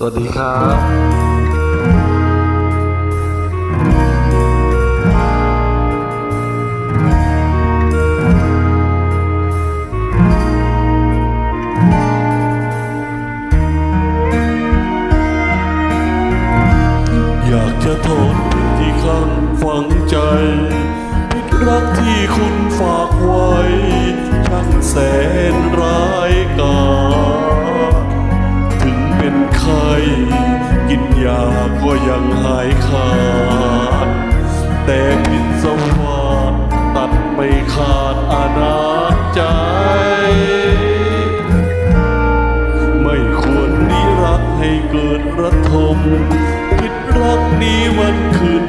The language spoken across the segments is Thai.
สวัสดีครับอยากจะทนที่ข้างฝังใจพิษรักที่คุณ ยังหายขาด แต่พิษสวาสตัดไม่ขาดอาณาจใจ ไม่ควรนิรักให้เกิดระทมคิดรักนี้มันคืน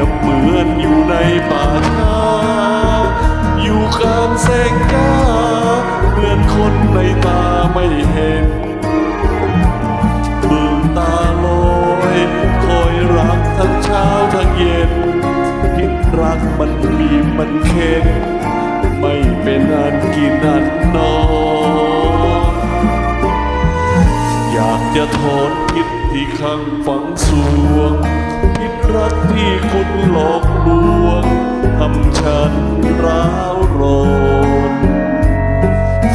ยบเหมือนอยู่ในป่าช้าอยู่กลางแสงจ้าเหมือนคนในตาไม่เห็นเบืองตาลอยคอยรักทั้งเช้าทั้งเย็นพิษรักมันมีมันเข็นไม่เป็นอันกินอันนอนอยากจะถอนพิษที่ข้างฝังสวง พิดรักที่คุณหลอกลวงทำฉันร้าวรน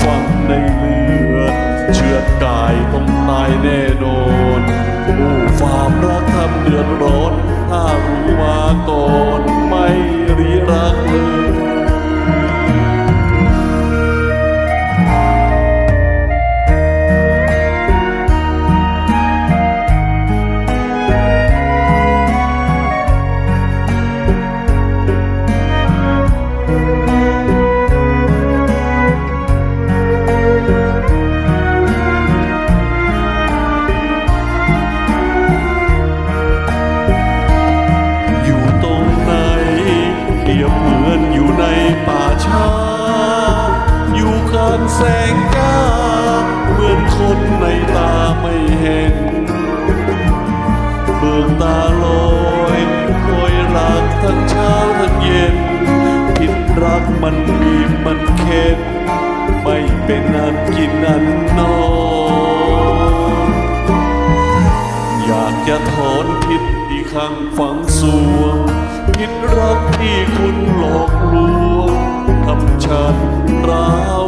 ฝังในเลือดเชือดกายต้องตายแน่นอนโอ้ความรักทำเดือดร้อนถ้ารู้มาก่อน กินอันนอนอยากจะถอนพิษที่ข้างฝังสวงพิษรักที่คุณหลอกลวงทำฉันร้าว